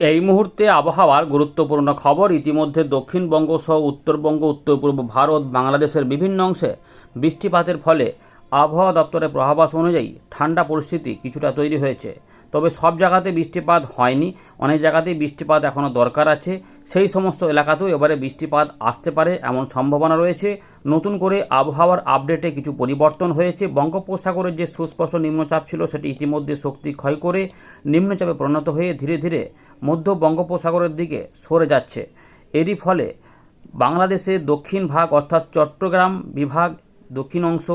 এই মুহূর্তে আবহাওয়ার গুরুত্বপূর্ণ খবর ইতিমধ্যে দক্ষিণবঙ্গ সহ উত্তরবঙ্গ উত্তর পূর্ব ভারত, বাংলাদেশের বিভিন্ন অংশে বৃষ্টিপাতের ফলে আবহাওয়া দপ্তরের প্রভাবাস অনুযায়ী ঠান্ডা পরিস্থিতি কিছুটা তৈরি হয়েছে। তবে সব জায়গাতে বৃষ্টিপাত হয়নি। অনেক জায়গাতেই বৃষ্টিপাত এখনও দরকার আছে। সেই সমস্ত এলাকাতেও এবারে বৃষ্টিপাত আসতে পারে এমন সম্ভাবনা রয়েছে। নতুন করে আবহাওয়ার আপডেটে কিছু পরিবর্তন হয়েছে। বঙ্গোপসাগরের যে সুস্পষ্ট নিম্নচাপ ছিল সেটি ইতিমধ্যে শক্তি ক্ষয় করে নিম্নচাপে পরিণত হয়ে ধীরে ধীরে মধ্য বঙ্গোপসাগরের দিকে সরে যাচ্ছে। এরই ফলে বাংলাদেশের দক্ষিণ ভাগ অর্থাৎ চট্টগ্রাম বিভাগ দক্ষিণ অংশ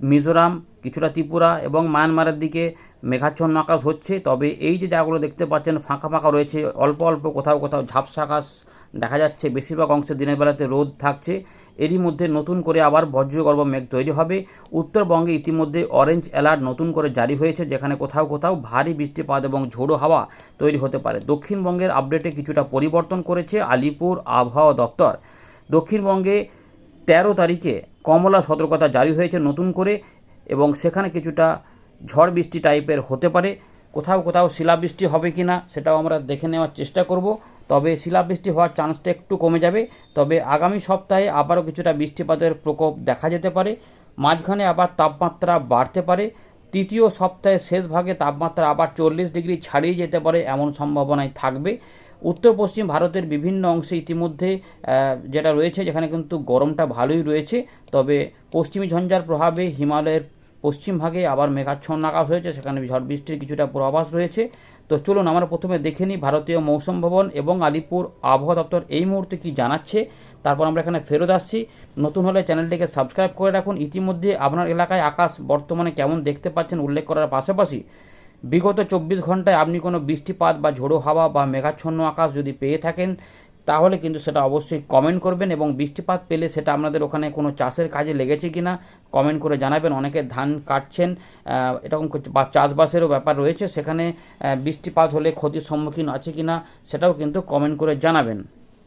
মিজোরাম, কিছুটা ত্রিপুরা এবং মায়ানমারের দিকে মেঘাচ্ছন্ন আকাশ হচ্ছে, তবে এই যে জায়গাগুলো দেখতে পাচ্ছেন ফাঁকা ফাঁকা রয়েছে, অল্প অল্প কোথাও কোথাও ঝাপসা আকাশ দেখা যাচ্ছে, বেশিরভাগ অংশে দিনের বেলাতে রোদ থাকছে। এরই মধ্যে নতুন করে আবার বজ্রগর্ভ মেঘ তৈরি হবে। উত্তরবঙ্গে ইতিমধ্যে অরেঞ্জ অ্যালার্ট নতুন করে জারি হয়েছে, যেখানে কোথাও কোথাও ভারী বৃষ্টিপাত এবং ঝোড়ো হাওয়া তৈরি হতে পারে। দক্ষিণবঙ্গের আপডেটে কিছুটা পরিবর্তন করেছে আলিপুর আবহাওয়া দপ্তর। দক্ষিণবঙ্গে তেরো তারিখে কমলা সতর্কতা জারি হয়েছে নতুন করে, এবং সেখানে কিছুটা ঝড় বৃষ্টি টাইপের হতে পারে। কোথাও কোথাও শিলাবৃষ্টি হবে কি না সেটাও আমরা দেখে নেওয়ার চেষ্টা করব। তবে শিলাবৃষ্টি হওয়ার চান্সটা একটু কমে যাবে। তবে আগামী সপ্তাহে আবারও কিছুটা বৃষ্টিপাতের প্রকোপ দেখা যেতে পারে। মাঝখানে আবার তাপমাত্রা বাড়তে পারে। তৃতীয় সপ্তাহের শেষ ভাগে তাপমাত্রা আবার চল্লিশ ডিগ্রি ছাড়িয়ে যেতে পারে এমন সম্ভাবনায় থাকবে। উত্তর পশ্চিম ভারতের বিভিন্ন অংশে ইতিমধ্যে যেটা রয়েছে, যেখানে কিন্তু গরমটা ভালোই রয়েছে। তবে পশ্চিমী ঝঞ্ঝার প্রভাবে হিমালয়ের পশ্চিম ভাগে আবার মেঘাচ্ছন্ন আকাশ হয়েছে, সেখানে ঝড় বৃষ্টির কিছুটা পূর্বাভাস রয়েছে। তো চলুন আমরা প্রথমে দেখে নিই ভারতীয় মৌসুম ভবন এবং আলিপুর আবহাওয়া দপ্তর এই মুহূর্তে কি জানাচ্ছে। তারপর আমরা এখানে ফেরত আসছি। নতুন হলে চ্যানেলটিকে সাবস্ক্রাইব করে রাখুন। ইতিমধ্যে আপনার এলাকায় আকাশ বর্তমানে কেমন দেখতে পাচ্ছেন উল্লেখ করার পাশাপাশি বিগত চব্বিশ ঘন্টায় আপনি কোনো বৃষ্টিপাত বা ঝোড়ো হাওয়া বা মেঘাচ্ছন্ন আকাশ যদি পেয়ে থাকেন তাহলে কিন্তু সেটা অবশ্যই কমেন্ট করবেন এবং বৃষ্টিপাত পেলে সেটা আপনাদের ওখানে কোনো চাষের কাজে লেগেছে কি না কমেন্ট করে জানাবেন। অনেকে ধান কাটছেন এরকম চাষবাসেরও ব্যাপার রয়েছে, সেখানে বৃষ্টিপাত হলে ক্ষতির সম্মুখীন আছে কি না সেটাও কিন্তু কমেন্ট করে জানাবেন।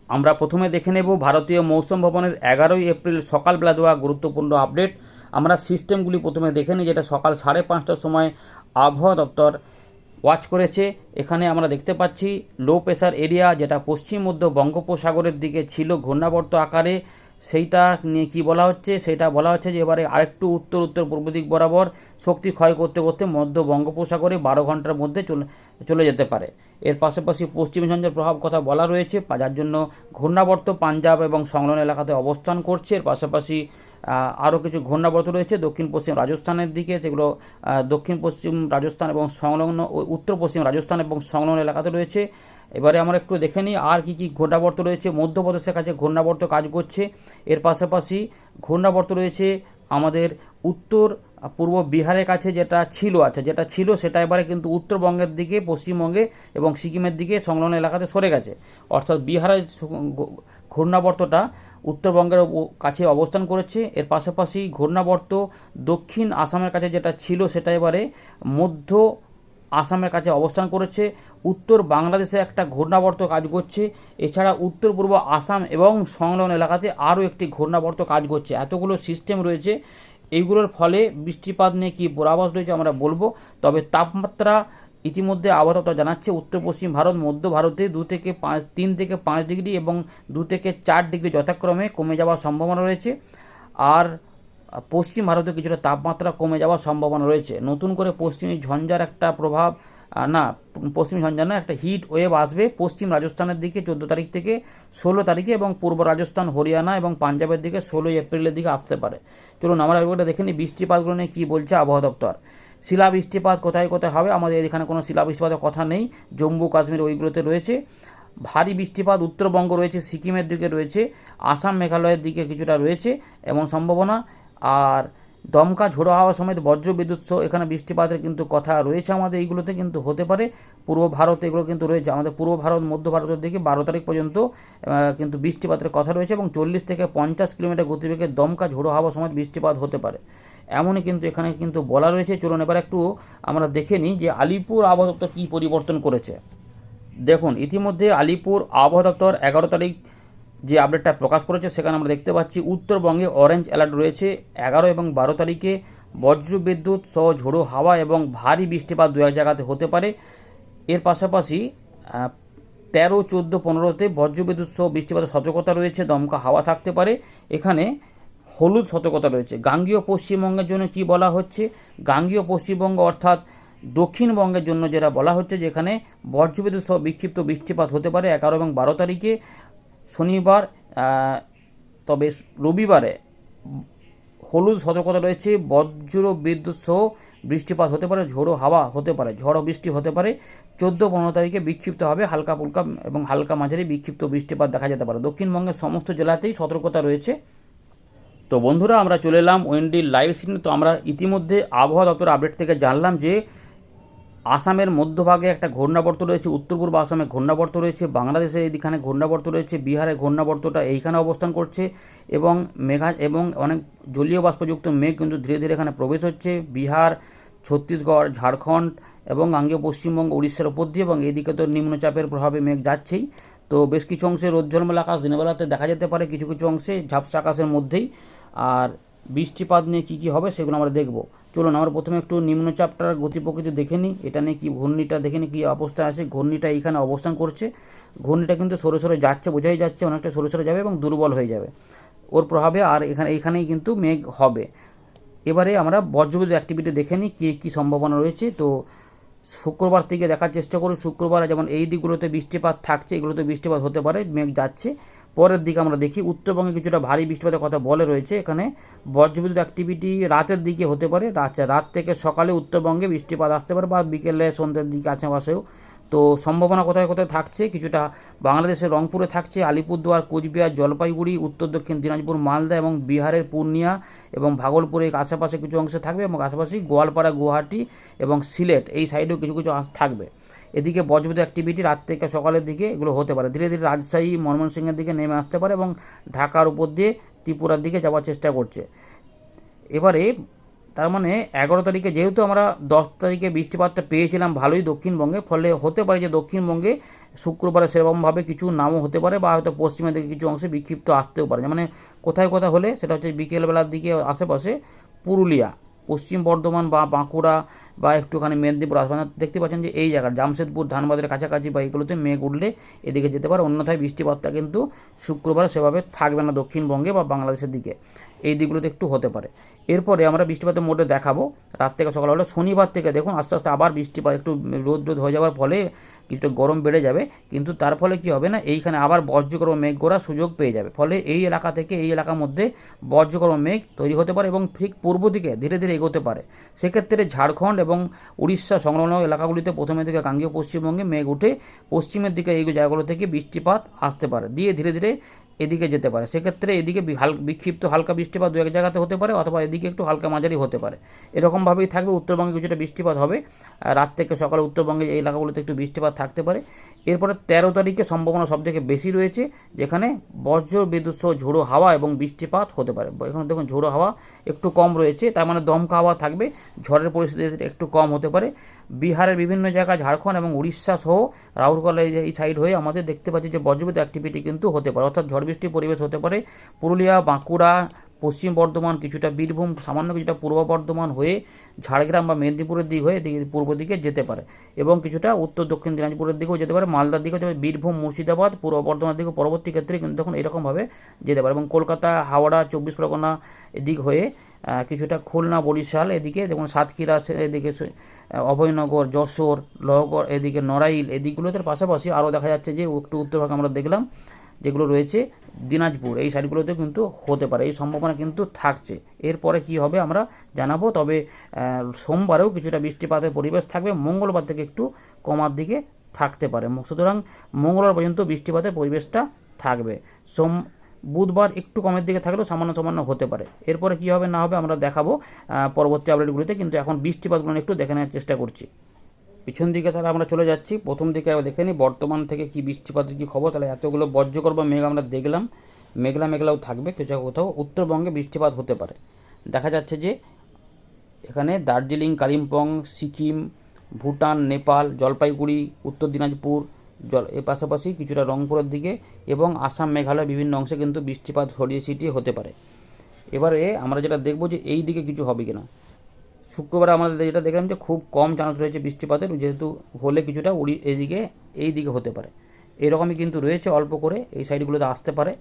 আমরা প্রথমে দেখে নেব ভারতীয় মৌসুম ভবনের এগারোই এপ্রিল সকালবেলা দেওয়া গুরুত্বপূর্ণ আপডেট আমরা সিস্টেমগুলি প্রথমে দেখে নিই, যেটা সকাল সাড়ে পাঁচটার সময় আবহাওয়া দপ্তর ওয়াচ করেছে। এখানে আমরা দেখতে পাচ্ছি লো প্রেসার এরিয়া যেটা পশ্চিম মধ্য বঙ্গোপসাগরের দিকে ছিল ঘূর্ণাবর্ত আকারে। সেইটা নিয়ে কি বলা হচ্ছে? সেটা বলা হচ্ছে যে এবারে আরেকটু উত্তর উত্তর, পূর্ব দিক বরাবর শক্তি ক্ষয় করতে করতে মধ্য বঙ্গোপসাগরে বারো ঘণ্টার মধ্যে চলে যেতে পারে। এর পাশাপাশি পশ্চিম ঝঞ্ঝার প্রভাব কথা বলা রয়েছে, যার জন্য ঘূর্ণাবর্ত পাঞ্জাব এবং সংলগ্ন এলাকাতে অবস্থান করছে। এর পাশাপাশি আরও কিছু ঘূর্ণাবর্ত রয়েছে দক্ষিণ, পশ্চিম রাজস্থানের দিকে, যেগুলো দক্ষিণ, পশ্চিম রাজস্থান এবং সংলগ্ন উত্তর, পশ্চিম রাজস্থান এবং সংলগ্ন এলাকাতে রয়েছে। এবারে আমরা একটু দেখে নিই আর কী কী ঘূর্ণাবর্ত রয়েছে। মধ্যপ্রদেশের কাছে ঘূর্ণাবর্ত কাজ করছে। এর পাশাপাশি ঘূর্ণাবর্ত রয়েছে আমাদের উত্তর, পূর্ব বিহারের কাছে যেটা ছিল আচ্ছা যেটা ছিল সেটা এবারে কিন্তু উত্তরবঙ্গের দিকে, পশ্চিমবঙ্গে এবং সিকিমের দিকে সংলগ্ন এলাকাতে সরে গেছে। অর্থাৎ বিহারের ঘূর্ণাবর্তটা উত্তরবঙ্গের কাছে অবস্থান করেছে। এর পাশাপাশি ঘূর্ণাবর্ত দক্ষিণ আসামের কাছে যেটা ছিল, সেটা এবারে মধ্য আসামের কাছে অবস্থান করেছে। উত্তর বাংলাদেশে একটা ঘূর্ণাবর্ত কাজ করছে। এছাড়া উত্তর পূর্ব আসাম এবং সংলগ্ন এলাকাতে আরও একটি ঘূর্ণাবর্ত কাজ করছে। এতগুলো সিস্টেম রয়েছে। এইগুলোর ফলে বৃষ্টিপাত নিয়ে কী পূর্বাভাস রয়েছে আমরা বলব। তবে তাপমাত্রা ইতিমধ্যে আবহাওয়া জানাচ্ছে, উত্তর পশ্চিম ভারত, মধ্য ভারতে দু থেকে পাঁচ, তিন থেকে পাঁচ ডিগ্রি এবং দু থেকে চার ডিগ্রি যথাক্রমে কমে যাওয়ার সম্ভাবনা রয়েছে। আর পশ্চিম ভারতে কিছুটা তাপমাত্রা কমে যাওয়ার সম্ভাবনা রয়েছে। নতুন করে পশ্চিমী ঝঞ্ঝার একটা প্রভাব না, পশ্চিম ঝঞ্ঝা না, একটা হিট ওয়েভ আসবে পশ্চিম রাজস্থানের দিকে চোদ্দ তারিখ থেকে ষোলো তারিখে এবং পূর্ব রাজস্থান, হরিয়ানা এবং পাঞ্জাবের দিকে ষোলোই এপ্রিলের দিকে আসতে পারে। চলুন, আমরা একবার দেখে নিই বৃষ্টিপাতগুলো নিয়ে কী বলছে আবহাওয়া দপ্তর। শিলা বৃষ্টিপাত কোথায় কোথায় হবে? আমাদের এখানে কোনো শিলা বৃষ্টিপাতের কথা নেই। জম্মু কাশ্মীর ওইগুলোতে রয়েছে। ভারী বৃষ্টিপাত, উত্তরবঙ্গ রয়েছে, সিকিমের দিকে রয়েছে, আসাম, মেঘালয়ের দিকে কিছুটা রয়েছে, এমন সম্ভাবনা। আর দমকা ঝোড়ো হাওয়া সমেত বজ্র বিদ্যুৎ সহ এখানে বৃষ্টিপাতের কিন্তু কথা রয়েছে আমাদের এইগুলোতে, কিন্তু হতে পারে। পূর্ব ভারত এগুলো কিন্তু রয়েছে। আমাদের পূর্ব ভারত, মধ্য ভারতের দিকে বারো তারিখ পর্যন্ত কিন্তু বৃষ্টিপাতের কথা রয়েছে এবং চল্লিশ থেকে পঞ্চাশ কিলোমিটার গতিবেগে দমকা ঝোড়ো হাওয়া সমেত বৃষ্টিপাত হতে পারে। এমনই কিন্তু এখানে কিন্তু বলা রয়েছে। চলুন এবার একটু আমরা দেখে নিই যে আলিপুর আবহাওয়া দপ্তর কী পরিবর্তন করেছে। দেখুন, ইতিমধ্যে আলিপুর আবহাওয়া দপ্তর এগারো তারিখ যে আপডেটটা প্রকাশ করেছে, সেখানে আমরা দেখতে পাচ্ছি উত্তরবঙ্গে অরেঞ্জ অ্যালার্ট রয়েছে। এগারো এবং বারো তারিখে বজ্র বিদ্যুৎ সহ ঝোড়ো হাওয়া এবং ভারী বৃষ্টিপাত দু এক জায়গাতে হতে পারে। এর পাশাপাশি তেরো, চোদ্দ, পনেরোতে বজ্রবিদ্যুৎ সহ বৃষ্টিপাতের সতর্কতা রয়েছে, দমকা হাওয়া থাকতে পারে। এখানে হলুদ সতর্কতা রয়েছে। গাঙ্গীয় পশ্চিমবঙ্গের জন্য কি বলা হচ্ছে? গাঙ্গীয় পশ্চিমবঙ্গ অর্থাৎ দক্ষিণবঙ্গের জন্য যেটা বলা হচ্ছে, যেখানে বজ্রবিদ্যুৎ সহ বিক্ষিপ্ত বৃষ্টিপাত হতে পারে এগারো এবং বারো তারিখে। শনিবার তবে রবিবারে হলুদ সতর্কতা রয়েছে। বজ্র বিদ্যুৎ সহ বৃষ্টিপাত হতে পারে, ঝোড়ো হাওয়া হতে পারে, ঝড়ো বৃষ্টি হতে পারে। চোদ্দ পনেরো তারিখে বিক্ষিপ্ত হবে হালকা ফুলকা এবং হালকা মাঝারি বিক্ষিপ্ত বৃষ্টিপাত দেখা যেতে পারে। দক্ষিণবঙ্গের সমস্ত জেলাতেই সতর্কতা রয়েছে। তো বন্ধুরা, আমরা চলে এলাম ওয়েন্ডির লাইভ সিনে তো আমরা ইতিমধ্যে আবহাওয়া দপ্তর আপডেট থেকে জানলাম যে আসামের মধ্যভাগে একটা ঘূর্ণাবর্ত রয়েছে, উত্তর পূর্ব আসামে ঘূর্ণাবর্ত রয়েছে বাংলাদেশে এইখানে ঘূর্ণাবর্ত রয়েছে, বিহারে ঘূর্ণাবর্তটা এইখানে অবস্থান করছে এবং মেঘা এবং অনেক জলীয় বাষ্পযুক্ত মেঘ কিন্তু ধীরে ধীরে এখানে প্রবেশ হচ্ছে। বিহার, ছত্তিশগড়, ঝাড়খণ্ড এবং আঙ্গীয় পশ্চিমবঙ্গ, উড়িষ্যার উপর দিয়ে এবং এইদিকে তো নিম্নচাপের প্রভাবে মেঘ যাচ্ছেই। তো বেশ কিছু অংশে রোজ্জ্বলমেলা আকাশ, দিনের বেলাতে দেখা যেতে পারে কিছু কিছু অংশে ঝাপসা আকাশের মধ্যেই। আর বৃষ্টিপাত নিয়ে কী কী হবে সেগুলো আমরা দেখব। চলুন, আমরা প্রথমে একটু নিম্নচাপটার গতি প্রকৃতি দেখে নিই। এটা নিয়ে কী ঘূর্ণিটা, দেখে নিই কী অবস্থায় আছে। ঘূর্ণিটা এইখানে অবস্থান করছে। ঘূর্ণিটা কিন্তু সরে সরে যাচ্ছে, বোঝাই যাচ্ছে অনেকটা সরে সরে যাবে এবং দুর্বল হয়ে যাবে। ওর প্রভাবে আর এখানে, এইখানেই কিন্তু মেঘ হবে। এবারে আমরা বজ্রবিদ্যুৎ অ্যাক্টিভিটি দেখে নিই, কী কী সম্ভাবনা রয়েছে। তো শুক্রবার থেকে দেখার চেষ্টা করি শুক্রবার যেমন এই দিকগুলোতে বৃষ্টিপাত থাকছে, এগুলোতে বৃষ্টিপাত হতে পারে, মেঘ যাচ্ছে। পরের দিকে আমরা দেখি, উত্তরবঙ্গে কিছুটা ভারী বৃষ্টিপাতের কথা বলে রয়েছে। এখানে বজ্রবিদ্যুৎ অ্যাক্টিভিটি রাতের দিকে হতে পারে। রাত রাত থেকে সকালে উত্তরবঙ্গে বৃষ্টিপাত আসতে পারে বা বিকেলে সন্ধ্যের দিকে আশেপাশেও তো সম্ভাবনা কোথায় কোথায় থাকছে? কিছুটা বাংলাদেশের রংপুরে থাকছে, আলিপুরদুয়ার, কোচবিহার, জলপাইগুড়ি, উত্তর দক্ষিণ দিনাজপুর, মালদা এবং বিহারের পূর্ণিয়া এবং ভাগলপুরের আশেপাশে কিছু অংশে থাকবে এবং আশেপাশে গোয়ালপাড়া, গুয়াহাটি এবং সিলেট এই সাইডেও কিছু কিছু থাকবে। এদিকে বজ্রবিদ্যুৎ অ্যাক্টিভিটি রাত থেকে সকালের দিকে এগুলো হতে পারে। ধীরে ধীরে রাজশাহী, ময়মনসিংহের দিকে নেমে আসতে পারে এবং ঢাকার উপর দিয়ে ত্রিপুরার দিকে যাওয়ার চেষ্টা করছে। এবারে তার মানে এগারো তারিখে যেহেতু আমরা দশ তারিখে বৃষ্টিপাতটা পেয়েছিলাম ভালোই দক্ষিণবঙ্গে, ফলে হতে পারে যে দক্ষিণবঙ্গে শুক্রবারে সেরকমভাবে কিছু নামও হতে পারে বা হয়তো পশ্চিমের দিকে কিছু অংশে বিক্ষিপ্ত আসতেও পারে। মানে কোথায় কোথায় হলে সেটা হচ্ছে বিকেলবেলার দিকে আশেপাশে পুরুলিয়া। পশ্চিম বর্ধমান বা বাঁকুড়া বা একটুখানি মেদিনীপুর আসবে দেখতে পাচ্ছেন যে এই জায়গার জামশেদপুর, ধানবাদের কাছাকাছি বা এগুলোতে মেঘ উঠলে এদিকে যেতে পারে। অন্যথায় বৃষ্টিপাতটা কিন্তু শুক্রবার সেভাবে থাকবে না দক্ষিণবঙ্গে বা বাংলাদেশের দিকে। এই দিকগুলোতে একটু হতে পারে। এরপরে আমরা বৃষ্টিপাতের মোডে দেখাবো। রাত থেকে সকাল হলে, শনিবার থেকে দেখুন আস্তে আস্তে আবার বৃষ্টিপাত, একটু রোদ রোদ হয়ে যাওয়ার ফলে কিছুটা গরম বেড়ে যাবে, কিন্তু তার ফলে কি হবে না, এইখানে আবার বজ্রকর্ম মেঘ গোড়া সুযোগ পেয়ে যাবে। ফলে এই এলাকা থেকে এই এলাকার মধ্যে বজ্রকর্ম মেঘ তৈরি হতে পারে এবং ঠিক পূর্ব দিকে ধীরে ধীরে এগোতে পারে। সেক্ষেত্রে ঝাড়খণ্ড এবং উড়িষ্যা সংলগ্ন এলাকাগুলিতে প্রথমে থেকে গাঙ্গীয় পশ্চিমবঙ্গে মেঘ উঠে পশ্চিমের দিকে এই জায়গাগুলো থেকে বৃষ্টিপাত আসতে পারে। দিয়ে ধীরে ধীরে এদিকে যেতে পারে। সেক্ষেত্রে এদিকে বিক্ষিপ্ত হালকা বৃষ্টিপাত দু এক জায়গাতে হতে পারে অথবা এদিকে একটু হালকা মাঝারি হতে পারে। এরকমভাবেই থাকবে, উত্তরবঙ্গে কিছুটা বৃষ্টিপাত হবে। রাত থেকে সকালে উত্তরবঙ্গে এই এলাকাগুলোতে একটু বৃষ্টিপাত থাকতে পারে। এরপরে তেরো তারিখে সম্ভাবনা সবথেকে বেশি রয়েছে, যেখানে বজ্র, বিদ্যুৎ সহ ঝোড়ো হাওয়া এবং বৃষ্টিপাত হতে পারে। এখানে দেখুন ঝোড়ো হাওয়া একটু কম রয়েছে, তার মানে দমকা হাওয়া থাকবে, ঝড়ের পরিস্থিতি একটু কম হতে পারে। বিহারের বিভিন্ন জায়গা, ঝাড়খণ্ড এবং উড়িষ্যা সহ রাউরকেলা এই সাইড হয়ে আমাদের দেখতে পাচ্ছি যে বজ্রপাত অ্যাক্টিভিটি কিন্তু হতে পারে। অর্থাৎ ঝড় বৃষ্টির পরিবেশ হতে পারে। পুরুলিয়া, বাঁকুড়া পশ্চিম বর্ধমান কিছুটা বীরভূম, সামান্য কিছুটা পূর্ব বর্ধমান হয়ে ঝাড়গ্রাম বা মেদিনীপুরের দিক হয়ে দিকে পূর্ব দিকে যেতে পারে এবং কিছুটা উত্তর দক্ষিণ দিনাজপুরের দিকেও যেতে পারে, মালদার যেতে পারে, বীরভূম, মুর্শিদাবাদ, পূর্ব বর্ধমানের দিকে পরবর্তী ক্ষেত্রে কিন্তু তখন এরকমভাবে যেতে পারে এবং কলকাতা, হাওড়া, চব্বিশ পরগনা এদিক হয়ে কিছুটা খুলনা, বরিশাল এদিকে যেমন সাতক্ষীরা এদিকে অভয়নগর, যশোর, লহগড় এদিকে নড়াইল এদিকগুলোতে পাশাপাশি আরও দেখা যাচ্ছে যে একটু উত্তরভাগে আমরা দেখলাম যেগুলো রয়েছে দিনাজপুর, এই সাইডগুলোতে কিন্তু হতে পারে, এই সম্ভাবনা কিন্তু থাকছে। এরপরে কি হবে আমরা জানাব, তবে সোমবারেও কিছুটা বৃষ্টিপাতের পরিবেশ থাকবে, মঙ্গলবার থেকে একটু কমার দিকে থাকতে পারে। সুতরাং মঙ্গলবার পর্যন্ত বৃষ্টিপাতের পরিবেশটা থাকবে। সোম, বুধবার একটু কমের দিকে থাকলেও সামান্য সামান্য হতে পারে। এরপরে কী হবে না হবে আমরা দেখাবো পরবর্তী আপডেটগুলিতে কিন্তু এখন বৃষ্টিপাতগুলো একটু দেখে নেওয়ার চেষ্টা করছি। পিছন দিকে তাহলে আমরা চলে যাচ্ছি। প্রথম দিকে দেখে নিই বর্তমান থেকে কি বৃষ্টিপাতের কী খবর। তাহলে এতগুলো বজ্রকর বা মেঘ আমরা দেখলাম। মেঘলা মেঘলাও থাকবে, কিছু কোথাও। উত্তরবঙ্গে বৃষ্টিপাত হতে পারে। দেখা যাচ্ছে যে এখানে দার্জিলিং, কালিম্পং, সিকিম, ভুটান, নেপাল, জলপাইগুড়ি, উত্তর দিনাজপুর, জল এর পাশাপাশি কিছুটা রংপুরের দিকে এবং আসাম, মেঘালয় বিভিন্ন অংশে কিন্তু বৃষ্টিপাত ছড়িয়ে ছিটিয়ে হতে পারে। এবারে আমরা যেটা দেখব যে এই দিকে কিছু হবে কিনা। শুক্রবার আমাদের যেটা দেখলাম যে খুব কম চান্স রয়েছে বৃষ্টিপাতের, যেহেতু হলে কিছুটা উড়ি এদিকে এই দিকে হতে পারে। এরকমই কিন্তু রয়েছে অল্প করে, এই সাইডগুলোতে আসতে পারে।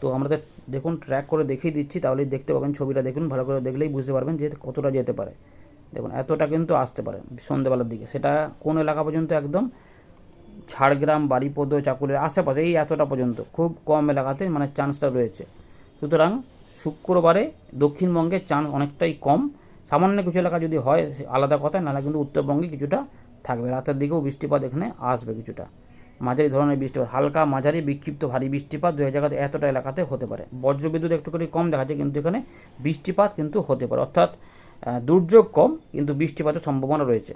তো আমাদের দেখুন ট্র্যাক করে দেখিয়ে দিচ্ছি, তাহলেই দেখতে পাবেন, ছবিটা দেখুন, ভালো করে দেখলেই বুঝতে পারবেন যে কতটা যেতে পারে। দেখুন, এতটা কিন্তু আসতে পারে সন্ধ্যেবেলার দিকে। সেটা কোন এলাকা পর্যন্ত? একদম ঝাড়গ্রাম বাড়িপদ চাকুলের আশেপাশে, এই এতটা পর্যন্ত। খুব কম এলাকাতে মানে চান্সটা রয়েছে। সুতরাং শুক্রবারে দক্ষিণবঙ্গে চান্স অনেকটাই কম। সামান্য কিছু এলাকা যদি হয় আলাদা কথা, নাহলে কিন্তু উত্তরবঙ্গে কিছুটা থাকবে। রাতের দিকেও বৃষ্টিপাত এখানে আসবে কিছুটা। মাঝারি ধরনের বৃষ্টিপাত হালকা মাঝারি, বিক্ষিপ্ত ভারী বৃষ্টিপাত দু জায়গাতে এতটা এলাকাতে হতে পারে। বজ্রবিদ্যুৎ একটু করে কম দেখা যায় কিন্তু এখানে বৃষ্টিপাত কিন্তু হতে পারে। অর্থাৎ দুর্যোগ কম, কিন্তু বৃষ্টিপাতের সম্ভাবনা রয়েছে।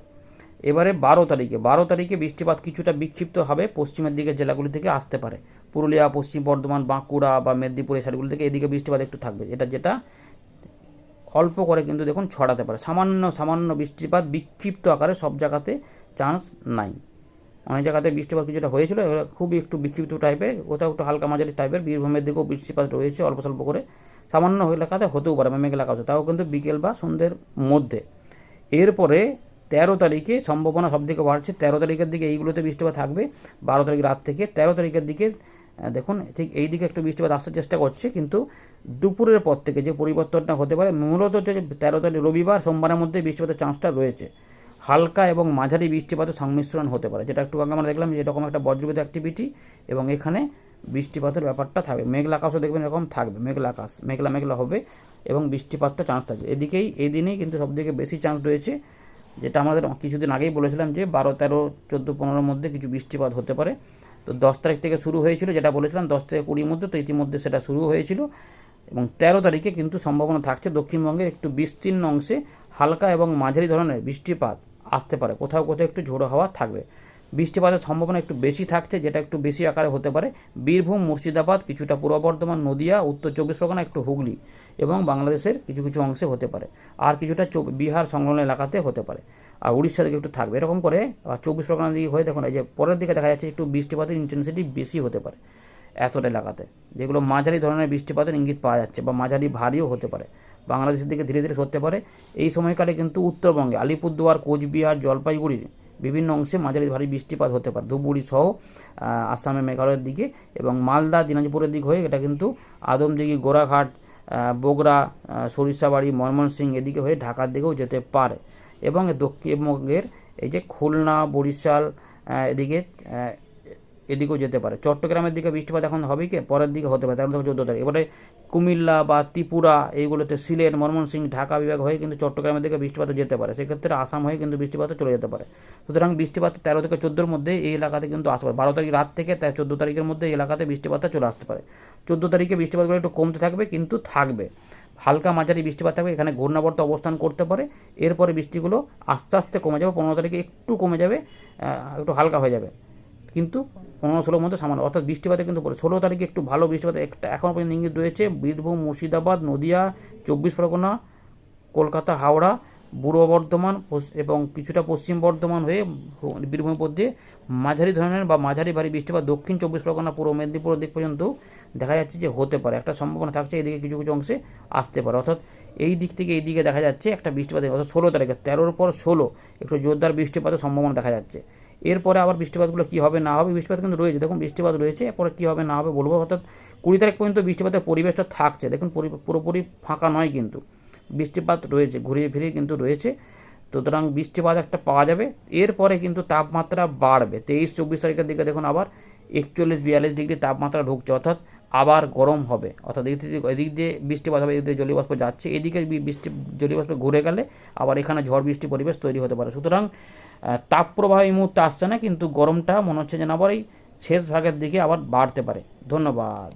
এবারে বারো তারিখে বারো তারিখে বৃষ্টিপাত কিছুটা বিক্ষিপ্ত হবে, পশ্চিমের দিকে জেলাগুলি থেকে আসতে পারে। পুরুলিয়া, পশ্চিম বর্ধমান, বাঁকুড়া বা মেদিনীপুর এই সাইডগুলি থেকে এদিকে বৃষ্টিপাত একটু থাকবে। এটা যেটা অল্প করে কিন্তু দেখুন ছড়াতে পারে। সামান্য সামান্য বৃষ্টিপাত বিক্ষিপ্ত আকারে সব জায়গাতে চান্স নাই। অনেক জায়গাতে বৃষ্টিপাত কিছুটা হয়েছিল খুবই একটু বিক্ষিপ্ত টাইপের কোথাও একটু হালকা মাঝারি টাইপের বীরভূমের দিকেও বৃষ্টিপাত রয়েছে অল্প স্বল্প করে। সামান্য এলাকাতে হতেও পারে বা মেঘলা আকাশে। তাও কিন্তু বিকেল বা সন্ধ্যের মধ্যে। এরপরে তেরো তারিখে সম্ভাবনা সব থেকে বাড়ছে। তেরো তারিখের দিকে এইগুলোতে বৃষ্টিপাত থাকবে। বারো তারিখ রাত থেকে তেরো তারিখের দিকে দেখুন ঠিক এই দিকে একটু বৃষ্টিপাত আসার চেষ্টা করছে, কিন্তু দুপুরের পর থেকে যে পরিবর্তনটা হতে পারে, মূলত তেরো তারিখ রবিবার সোমবারের মধ্যে বৃষ্টিপাতের চান্সটা রয়েছে। হালকা এবং মাঝারি বৃষ্টিপাতের সংমিশ্রণ হতে পারে, যেটা একটু আগে আমরা দেখলাম যে এরকম একটা বজ্রবিদ্যুৎ অ্যাক্টিভিটি এবং এখানে বৃষ্টিপাতের ব্যাপারটা থাকবে। মেঘলা আকাশও দেখবেন এরকম থাকবে, মেঘলা আকাশ, মেঘলা মেঘলা হবে এবং বৃষ্টিপাতটা চান্স থাকবে। এদিকেই এই দিনেই কিন্তু সবথেকে বেশি চান্স রয়েছে, যেটা আমাদের কিছুদিন আগেই বলেছিলাম যে বারো, তেরো, চোদ্দ, পনেরোর মধ্যে কিছু বৃষ্টিপাত হতে পারে। তো দশ তারিখ থেকে শুরু হয়েছিল, যেটা বলেছিলাম দশ থেকে কুড়ির মধ্যে, তো ইতিমধ্যে সেটা শুরু হয়েছিল। এবং তেরো তারিখে কিন্তু সম্ভাবনা থাকছে দক্ষিণবঙ্গের একটু বিস্তীর্ণ অংশে হালকা এবং মাঝারি ধরনের বৃষ্টিপাত আসতে পারে। কোথাও কোথাও একটু ঝোড়ো হাওয়া থাকবে। বৃষ্টিপাতের সম্ভাবনা একটু বেশি থাকছে, যেটা একটু বেশি আকারে হতে পারে। বীরভূম, মুর্শিদাবাদ, কিছুটা পূর্ব বর্ধমান, নদিয়া, উত্তর চব্বিশ পরগনা, একটু হুগলি এবং বাংলাদেশের কিছু কিছু অংশে হতে পারে। আর কিছুটা বিহার সংলগ্ন এলাকাতে হতে পারে। আর উড়িষ্যা দিকে একটু থাকবে। এরকম করে চব্বিশ পরগনা দিকে হয়ে দেখুন, এই যে পরের দিকে দেখা যাচ্ছে একটু বৃষ্টিপাতের ইন্টেন্সিটি বেশি হতে পারে। এতটা এলাকাতে যেগুলো মাঝারি ধরনের বৃষ্টিপাতের ইঙ্গিত পাওয়া যাচ্ছে বা মাঝারি ভারীও হতে পারে। বাংলাদেশের দিকে ধীরে ধীরে সরতে পারে। এই সময়কালে কিন্তু উত্তরবঙ্গে আলিপুরদুয়ার কোচবিহার জলপাইগুড়ির বিভিন্ন অংশে মাঝারি ভারী বৃষ্টিপাত হতে পারে। ধুপগুড়ি সহ আসামে মেঘালয়ের দিকে এবং মালদা দিনাজপুরের দিক হয়ে এটা কিন্তু আদমদিঘি গোড়াঘাট আহ, সরিষাবাড়ি ময়মনসিংহ এদিকে হয়ে ঢাকার দিকেও যেতে পারে। এবং দক্ষিণবঙ্গের এই যে খুলনা বরিশাল এদিকে এদিকেও যেতে পারে। চট্টগ্রামের দিকে বৃষ্টিপাত এখন হবে কি? পরের দিকে হতে পারে। তেরো থেকে চোদ্দ তারিখ। এবারে কুমিল্লা বা ত্রিপুরা এইগুলোতে সিলেট, ময়মনসিংহ, ঢাকা বিভাগ হয়ে কিন্তু চট্টগ্রামের দিকে বৃষ্টিপাত যেতে পারে। সেক্ষেত্রে আসাম হয়ে কিন্তু বৃষ্টিপাত চলে যেতে পারে। সুতরাং বৃষ্টিপাত তেরো থেকে চোদ্দোর মধ্যে এই এলাকাতে কিন্তু আসতে পারে। বারো তারিখ রাত থেকে তাই চোদ্দ তারিখের মধ্যে এই এলাকাতে বৃষ্টিপাতটা চলে আসতে পারে। চোদ্দ তারিখে বৃষ্টিপাতগুলো একটু কমতে থাকবে, কিন্তু থাকবে। হালকা মাঝারি বৃষ্টিপাত থাকবে। এখানে ঘূর্ণাবর্ত অবস্থান করতে পারে। এরপরে বৃষ্টিগুলো আস্তে আস্তে কমে যাবে। পনেরো তারিখে একটু কমে যাবে একটু হালকা হয়ে যাবে। কিন্তু পনেরো ষোলোর মধ্যে সামান্য, অর্থাৎ বৃষ্টিপাতে কিন্তু পড়ে। ষোলো তারিখে একটু ভালো বৃষ্টিপাত একটা, এখনও পর্যন্ত ইঙ্গিত রয়েছে, বীরভূম, মুর্শিদাবাদ, নদিয়া, চব্বিশ পরগনা, কলকাতা, হাওড়া, পূর্ব বর্ধমান এবং কিছুটা পশ্চিম বর্ধমান হয়ে বীরভূমের পর দিয়ে মাঝারি ধরনের বা মাঝারি ভারী বৃষ্টিপাত দক্ষিণ চব্বিশ পরগনা, পূর্ব মেদিনীপুরের দিক পর্যন্ত দেখা যাচ্ছে যে হতে পারে। একটা সম্ভাবনা থাকছে, এদিকে কিছু কিছু অংশে আসতে পারে। অর্থাৎ এই দিক থেকে এই দিকে দেখা যাচ্ছে একটা বৃষ্টিপাত অর্থাৎ ষোলো তারিখে, তেরোর পর ষোলো, একটু জোরদার বৃষ্টিপাতের সম্ভাবনা দেখা যাচ্ছে। এরপরে আবার বৃষ্টিপাতগুলো কী হবে, না হবে, বৃষ্টিপাত কিন্তু রয়েছে। দেখুন, বৃষ্টিপাত রয়েছে, এরপরে কী হবে, না হবে বলব। অর্থাৎ কুড়ি তারিখ পর্যন্ত বৃষ্টিপাতের পরিবেশটা থাকছে। দেখুন পুরোপুরি ফাঁকা নয় কিন্তু। বৃষ্টিপাত রয়েছে, ঘুরিয়ে ফিরিয়ে কিন্তু রয়েছে। সুতরাং বৃষ্টিপাত একটা পাওয়া যাবে। এরপরে কিন্তু তাপমাত্রা বাড়বে। তেইশ, চব্বিশ তারিখের দিকে দেখুন আবার একচল্লিশ, বিয়াল্লিশ ডিগ্রি তাপমাত্রা ঢুকছে, অর্থাৎ আবার গরম হবে। অর্থাৎ এদিক দিয়ে বৃষ্টিপাত হবে, এদিক দিয়ে জলীয়বাষ্প যাচ্ছে। এদিকে বৃষ্টি, জলীয়বাষ্প ঘুরে গেলে আবার এখানে ঝড় বৃষ্টি পরিবেশ তৈরি হতে পারে। সুতরাং তাপপ্রবাহ এই মুহূর্তে আসছে না, কিন্তু গরমটা মনে হচ্ছে যেন আবার এই শেষ ভাগের দিকে আবার বাড়তে পারে। ধন্যবাদ।